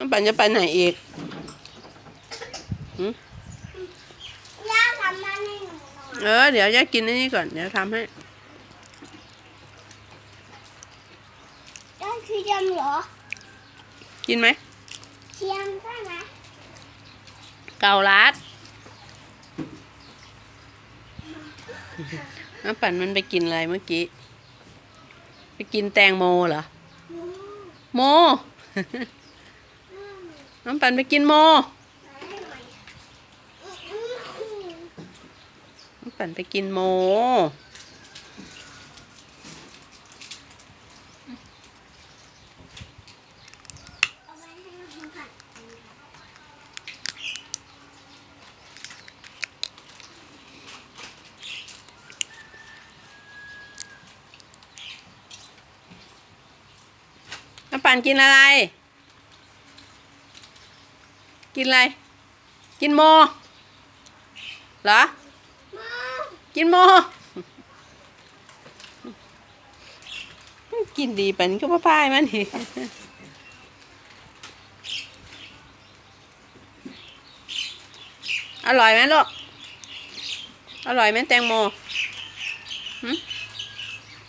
น้ำปั่นจะไปไหนอีกย่าทำนั่นให้หนูหน่อยเออ เดี๋ยวจะกินอันนี้ก่อน เดี๋ยวทำให้นั่นคือเทียมเหรอกินไหมเทียมใช่ไหมเกาลัดน้ำปั่นมันไปกินอะไรเมื่อกี้ ไปกินแตงโมเหรออืมโมอืม น้ำปั่นไปกินโมน้ำปั่นไปกินโมน้ำปั่นกินอะไร กินอะไร กินโมเหรอ กินโม กินดีปันก็พ่อพายมันนี่อร่อยไหมลูก อร่อยไหมแตงโม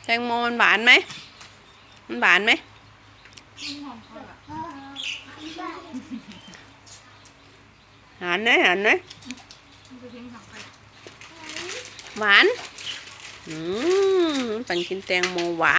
แตงโมมันหวานไหม มันหวานไหม หานไหมหานไหมหวาน อืมปันกินแตงโมหวาน